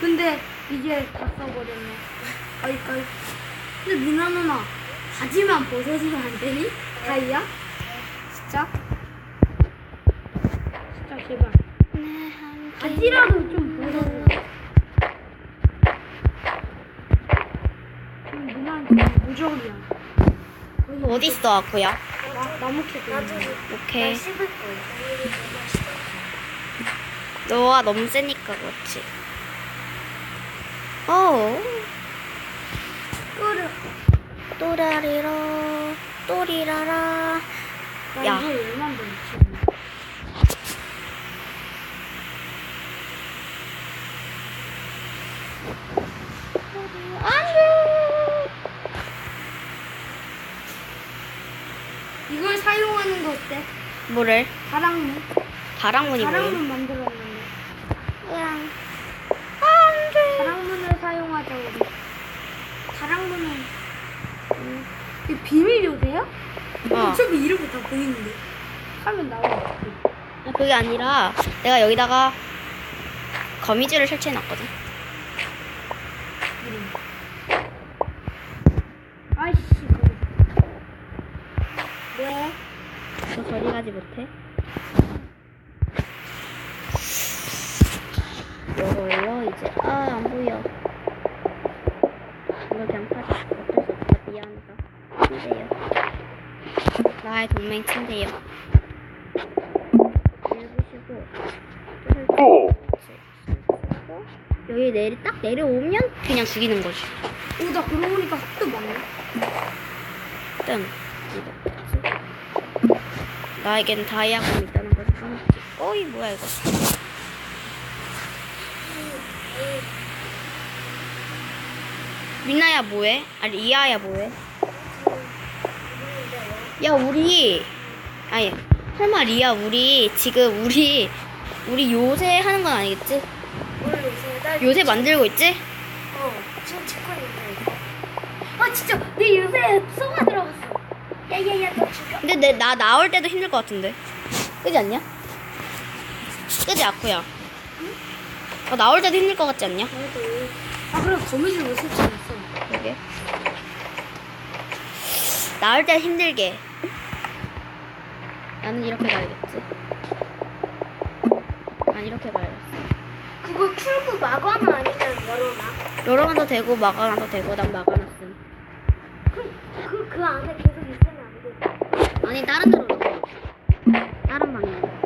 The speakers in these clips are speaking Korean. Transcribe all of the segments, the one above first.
근데 이게 다 써버렸네. 아이, 아이. 근데 미나 누나, 바지만 벗어주면 안 되니? 다이야? 진짜? 진짜 제발. 바지라도 좀 벗어줘. 지금 누나한테 무적이야. 어디 있어 아쿠야? 나, 나무 캐고 있는데. 오케이. 씹을 거야. 너가 너무 세니까 그렇지. 어. 끓여. 또라리로 또리라라. 나 야. 안돼. 이걸 사용하는 거 어때? 뭐를? 다랑문. 다랑문이 뭐예요? 다랑문 만들었는데. 그냥 안돼. 다랑문을 사용하자 우리. 다랑문은 음, 이게 비밀 요새야? 어. 어차피 이름이 다 보이는데. 하면 나와. 그게 아니라 내가 여기다가 거미줄을 설치해놨거든. 이름. 아이씨. 왜? 너 저리 가지 못해? 이걸로 이제 아 안 보여. 이거 그냥 나의 동맹 침대요. 읽으시고 여기 내리 딱 내려오면 그냥 죽이는 거지. 오, 나 그러고 보니까 학도 많네. 뜬. 이거. 나에겐 다이아곤 있다는 것을 까먹지. 어이 뭐야 이거. 민나야 뭐해? 아 리아야 뭐해? 야 우리 아니 설마 리아 우리 지금 우리 우리 요새 하는 건 아니겠지? 오늘 요새 나 요새 만들고 있지? 어 지금 찍고 있는데. 아, 진짜. 내 요새 쏘가 들어갔어. 야야야 너 죽여. 근데 내, 나 나올 때도 힘들 것 같은데. 그지 않냐? 그지 아쿠야. 어, 나올 때도 힘들 것 같지 않냐? 아, 그래, 거미줄 왜 설치했어? 그게. 나올 때 힘들게. 나는 이렇게 가야겠지. 난 이렇게 가야겠어. 그거 출구 마감은 아니면 열어놔. 열어놔도 되고 막아놔도 되고 난 막아놨음. 그, 그 안에 계속 있으면 안 돼. 아니 다른 데로 넣어. 다른 방향.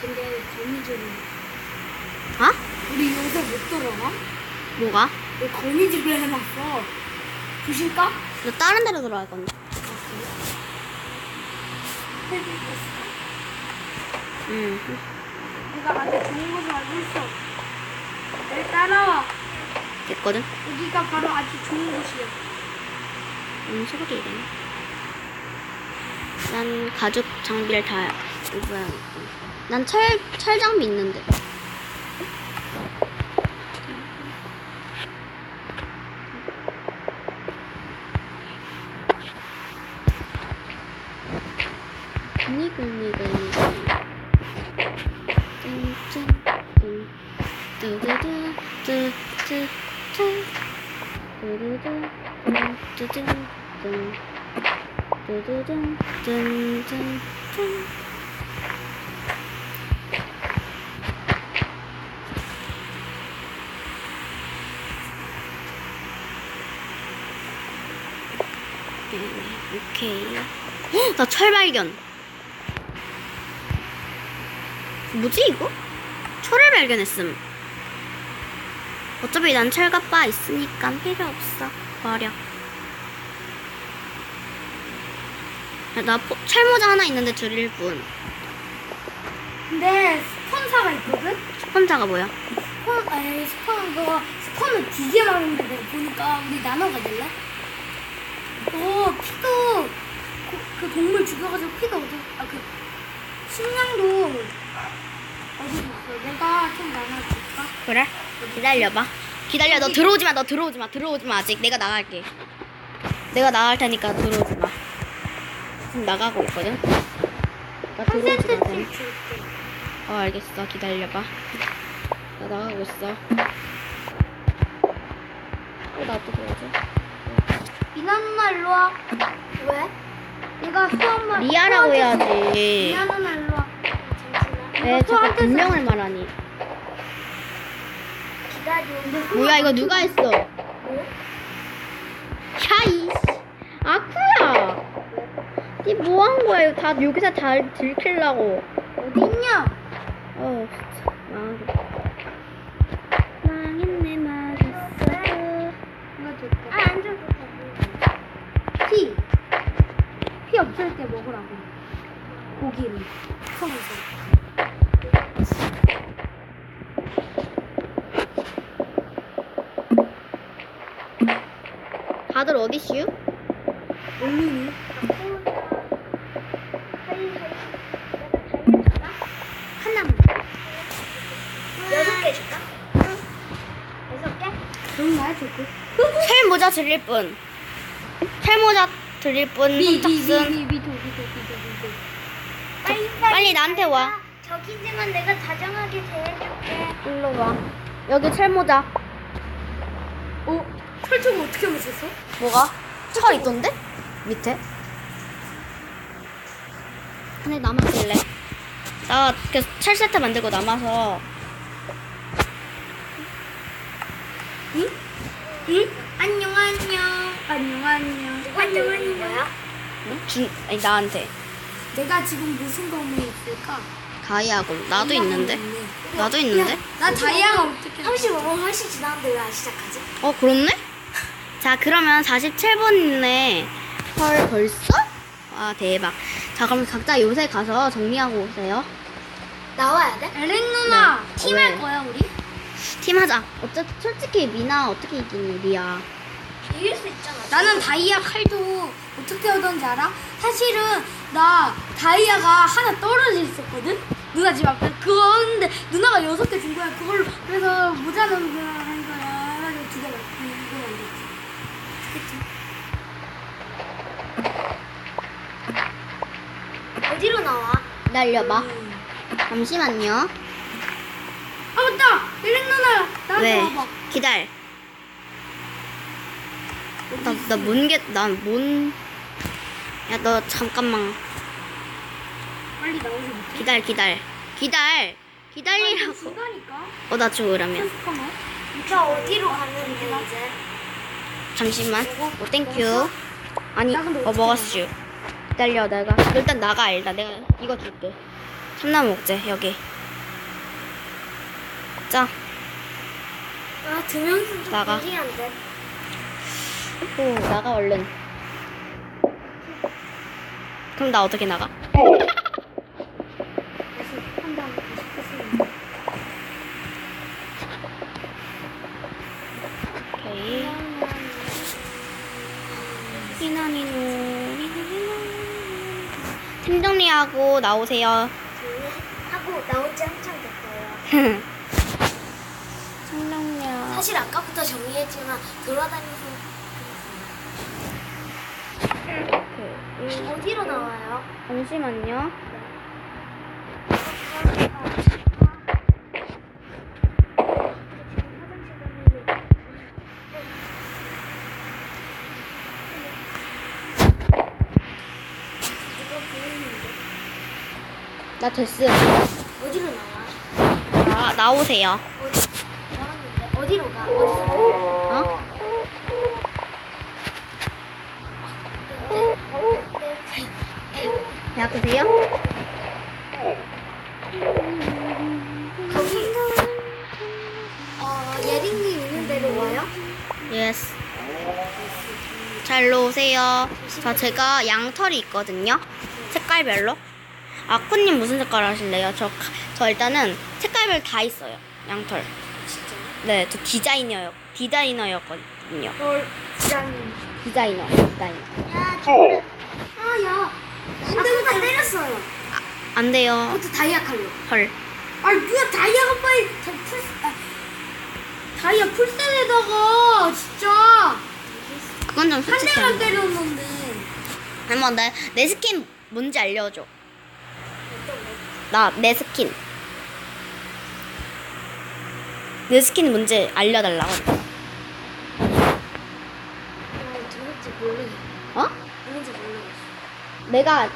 근데 거미줄이. 어? 우리 요새 못 들어가? 뭐가? 왜 거미줄을 해놨어? 주실까? 너 다른 데로 들어갈 건데. 응. 내가 아주 좋은 곳을 알고 있어. 내 따라와. 됐거든. 여기가 바로 아주 좋은 곳이야. 음, 소리 이래. 난 가죽 장비를 다 입어야 겠다. 난 철, 철 장비 있는데. 니글니글니글. 짠짠. 뚜두두, 뚜뚜뚜. 뚜두두, 뚜두두, 뚜. 뚜두두, 짠짠, 짠. 오케이. 헉, 나철 발견. 뭐지 이거? 철을 발견했음. 어차피 난 철갑바 있으니까 필요 없어. 버려. 야, 나 포, 철모자 하나 있는데 줄일 뿐. 근데 스폰사가 있거든? 스펀자가 뭐야? 스폰, 아니, 스폰, 그거, 스폰은 되게 많은데 보니까 우리 나눠 가질래? 오, 털도 어디, 아, 그, 식량도 어디 있어? 내가 좀 나눠줄까? 그래? 기다려봐. 기다려. 너 들어오지 마. 너 들어오지 마. 들어오지 마. 아직 내가 나갈게. 내가 나갈 테니까 들어오지 마. 지금 나가고 있거든. 나 들어오지 콘센트 마. 줄게. 어 알겠어. 기다려봐. 나 나가고 있어. 어, 나 어떻게 하지? 누나 일로 와. 왜? 내가 수업만. 리아라고 해야지. 미나 누나 일로 와. 왜 자꾸 분명을 말하니? 기다려. 뭐야 이거 누가 했어? 야 이. 아쿠야. 니 뭐 한 거야? 이거 다 여기서 다 들키려고. 어디 있냐? 어 진짜 망하겠다. 안 줘도 돼. 피. 피 없을 때 먹으라고. 고기를. 다들 어디시유? 올리니? 하나만. 여섯 개 줄까? 여섯 개? 그런 거야, 줄게. 셀모자 드릴 분. 셀모자 드릴 분 선착순. 빨리 빨리 나한테 와. 저기지만 내가 다정하게 대해줄게. 일로 와. 여기 철모자. 어? 철총 어떻게 맞췄어? 뭐가? 철 있던데? 밑에? 안에 남았길래. 나그철 세트 만들고 남아서 응? 응? 안녕, 안녕. 안녕, 안녕. 오는 거야? 응? 준 아니 나한테 내가 지금 무슨 검이 있을까? 다이아곤 나도 있는데. 나도 있는데 나 다이아가 어떻게 35분 훨씬 지났는데 왜 안 시작하지? 어 그렇네 자 그러면 47분 있네 헐 벌써 아 대박 자 그럼 각자 요새 가서 정리하고 오세요 나와야 돼? 에릭 누나 네. 팀 어, 할 왜? 거야 우리? 팀 하자. 어차 솔직히 미나 어떻게 이기니 리아? 이길 수 있잖아. 나는 다이아 칼도 어떻게 얻었는지 알아? 사실은 나 다이아가 하나 떨어져 있었거든? 누나 집 앞에? 그거 근데 누나가 여섯 개 준 거야. 그걸로 그래서 모자는 거야. 한 거야. 그래가지고 두개 맞고 이거 만들었지. 어디로 나와? 기다려봐. 음. 잠시만요 아 맞다! 에릭 누나 나한테 왜 와봐. 기다려. 나 나 뭔게 난 뭔 야 너 잠깐만. 빨리 나오지 못해? 기다려 기다려. 기다려. 기다리라고. 어나줘 그러면. 잠깐만. 저 어디로 가는데 이제? 잠시만. 오 땡큐 아니 나어 먹었슈. 기다려 내가. 일단 나가 일단. 내가 이거 줄게. 참나무 먹재 여기 자 아, 두 명이서 좀 나가. 오, 나가 얼른 그럼 나 어떻게 나가? 다시 한 다음에 다시 끄시면 오케이 희나니노 팀 정리하고 나오세요 하고 나온 지 한참 됐어요. 사실 아까부터 정리했지만 돌아다니면서 그랬어요. 어디로 나와요? 잠시만요 나 됐음 어디로 나와? 나, 나오세요 어디? 어디로 가? 어디서? 가? 어? 배아프세요? 거기 어 예린님 있는 데로 와요? 예스 잘 오세요 자 제가 양털이 있거든요 색깔별로 아쿠님 무슨 색깔 하실래요? 저, 저 일단은 색깔별 다 있어요 양털? 네 저 디자이너요 디자이너였거든요 널 부장님 디자이너 디자이너 야, 저를 아야 핸드폰 때렸어요. 안 돼요. 그것도 다이아 칼로. 헐. 아니 누가 다이아가 빨리 다 풀, 아, 다이아 풀셋에다가 진짜 그건 좀 한 솔직히. 대만. 때렸는데 한번 내, 내 스킨 뭔지 알려줘. 나 내 스킨. 내 스킨 뭔지 알려달라고. 어? 누군지 모르겠어. 내가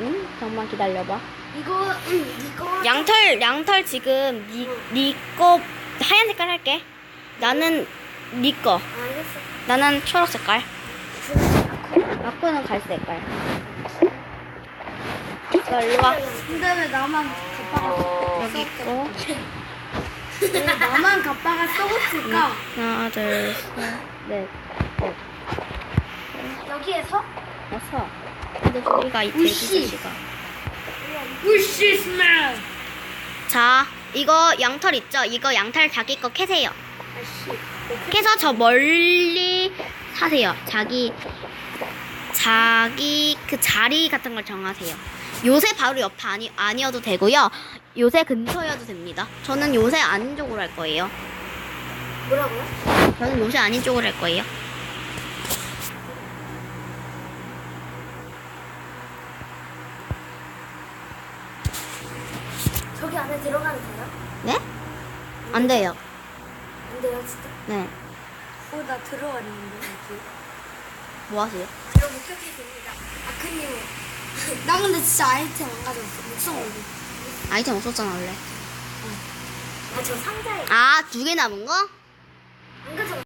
응? 잠깐만 기다려봐. 이거 음, 이거 양털 양털 지금 니니거 하얀 색깔 할게. 나는 니 거 알겠어. 나는 초록 색깔. 아쿠는 갈색 색깔. 자 일로 와. 근데 왜 나만 여기 있고 왜 나만 갑바가 썩었을까? 하나 둘 셋 넷 넷. 여기에서 어서. 근데 소리가 이 우씨. 돼지 소리가. 우씨 스멜 자 이거 양털 있죠? 이거 양털 자기 거 캐세요. 아씨 캐서 저 멀리 사세요. 자기 자기 그 자리 같은 걸 정하세요. 요새 바로 옆 아니 아니어도 되고요. 요새 근처여도 됩니다. 저는 요새 아닌 쪽으로 할 거예요. 뭐라고요? 저는 요새 아닌 쪽으로 할 거예요. 저기 안에 들어가도 돼요? 네? 안 돼요. 안 돼요, 진짜. 네. 어 나 들어왔는데 여기 뭐 하세요? 그럼 목격이 됩니다. 아크님은 나 근데 진짜 아이템 안 가져왔어 목성 올리 아이템 없었잖아 원래. 아 저 상자에 아 두 개 남은 거?